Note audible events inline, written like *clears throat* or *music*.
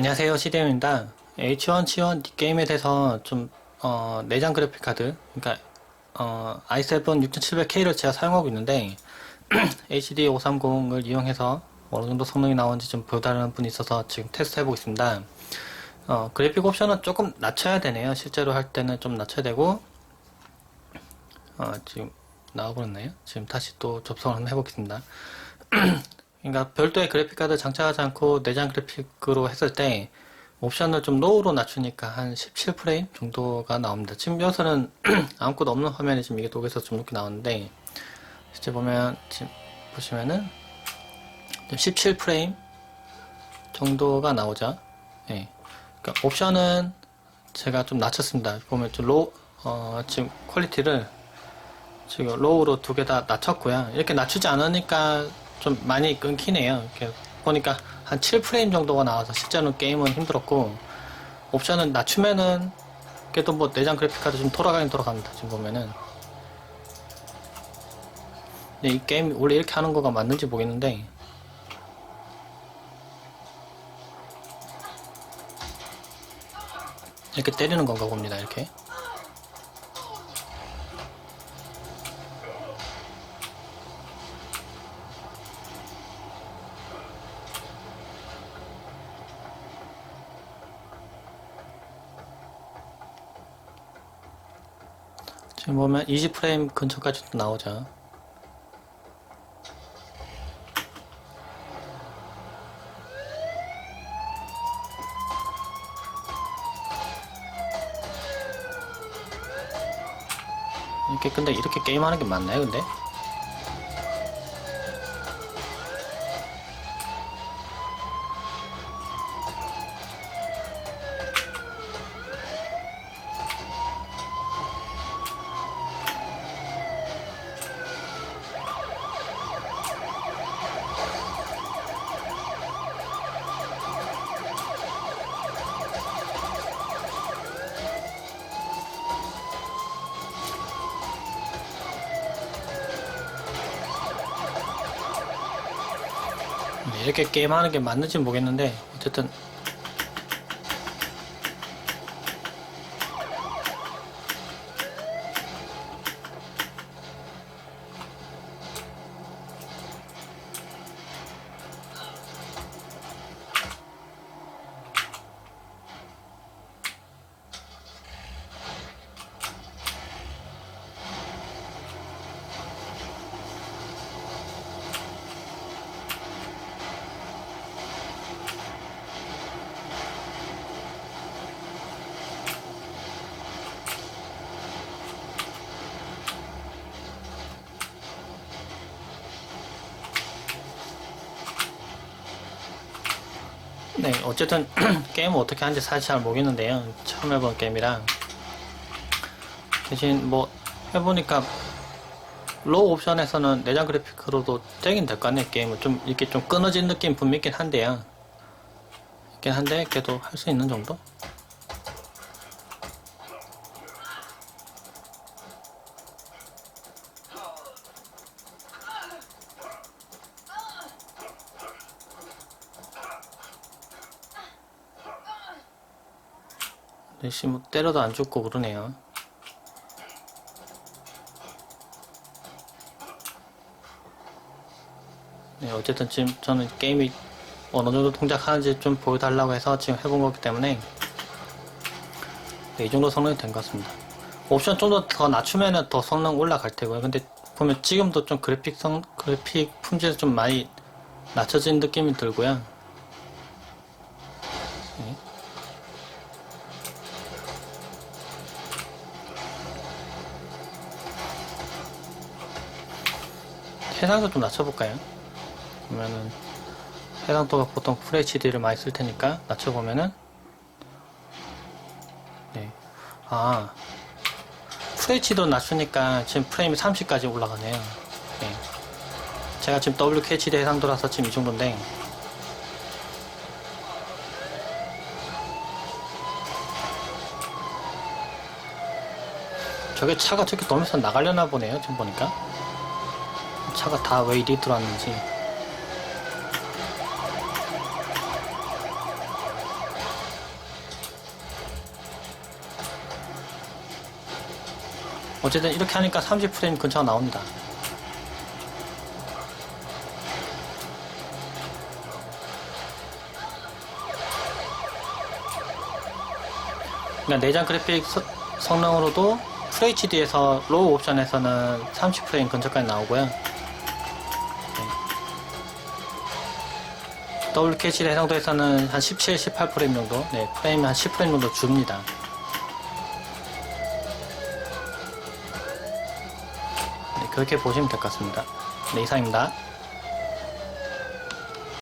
안녕하세요 시대입니다. H1 T1 게임에 대해서 좀 어, 내장 그래픽 카드 그러니까 어, i7 6700K를 제가 사용하고 있는데 *clears throat* HD 530을 이용해서 어느 정도 성능이 나오는지 좀 보여달라는 분이 있어서 지금 테스트 해보고 있습니다. 어, 그래픽 옵션은 조금 낮춰야 되네요. 실제로 할 때는 좀 낮춰야 되고 어, 지금 나와버렸나요? 지금 다시 또 접속을 한번 해보겠습니다 *clears throat* 그러니까 별도의 그래픽 카드 장착하지 않고 내장 그래픽으로 했을 때 옵션을 좀 로우로 낮추니까 한 17프레임 정도가 나옵니다. 지금 여기서는 *clears throat* 아무것도 없는 화면에 지금 이게 녹여서 좀 이렇게 나오는데 실제 보면 지금 보시면은 17프레임 정도가 나오죠. 예. 그러니까 옵션은 제가 좀 낮췄습니다. 보면 좀 로우 어, 지금 퀄리티를 지금 로우로 두 개 다 낮췄고요. 이렇게 낮추지 않으니까 좀 많이 끊기네요. 이렇게 보니까 한 7프레임 정도가 나와서 실제로는 게임은 힘들었고 옵션은 낮추면은 그래도 뭐 내장 그래픽 카드 좀 돌아가긴 돌아갑니다. 지금 보면은 이 게임 원래 이렇게 하는 거가 맞는지 모르겠는데 이렇게 때리는 건가 봅니다. 이렇게 지금 보면 20프레임 근처까지 도 나오죠. 이렇게 근데 이렇게 게임하는 게 맞나요 근데? 이렇게 게임하는 게 맞는지 모르겠는데 어쨌든 네 어쨌든 *clears throat* 게임을 어떻게 하는지 사실 잘 모르겠는데요. 처음 해본 게임이라 대신 뭐 해보니까 로우 옵션에서는 내장 그래픽으로도 떼긴 될거 아니에요. 게임을 좀 이렇게 좀 끊어진 느낌 분명 있긴 한데요. 있긴 한데 그래도 할 수 있는 정도? 대신 뭐 때려도 안 죽고 그러네요 네, 어쨌든 지금 저는 게임이 어느 정도 동작하는지 좀 보여달라고 해서 지금 해본 거기 때문에 네, 이 정도 성능이 된 것 같습니다. 옵션 좀 더더 성능 올라갈 테고요. 근데 보면 지금도 좀 그래픽 성, 그래픽 품질 좀 많이 낮춰진 느낌이 들고요. 해상도 좀 낮춰볼까요? 그러면은 해상도가 보통 FHD를 많이 쓸 테니까 낮춰보면은 네. 아 FHD로 낮추니까 지금 프레임이 30까지 올라가네요 네. 제가 지금 WQHD 해상도라서 지금 이 정도인데 저게 차가 저렇게 돌면서 나가려나 보네요 지금 보니까 차가 다 왜 이리 들어왔는지. 어쨌든 이렇게 하니까 30프레임 근처가 나옵니다. 그냥 내장 그래픽 성능으로도 FHD에서 로우 옵션에서는 30프레임 근처까지 나오고요. 네. WKC 해상도에서는 한 17, 18프레임 정도, 네, 프레임 한 10프레임 정도 줍니다. 네, 그렇게 보시면 될 것 같습니다. 네, 이상입니다.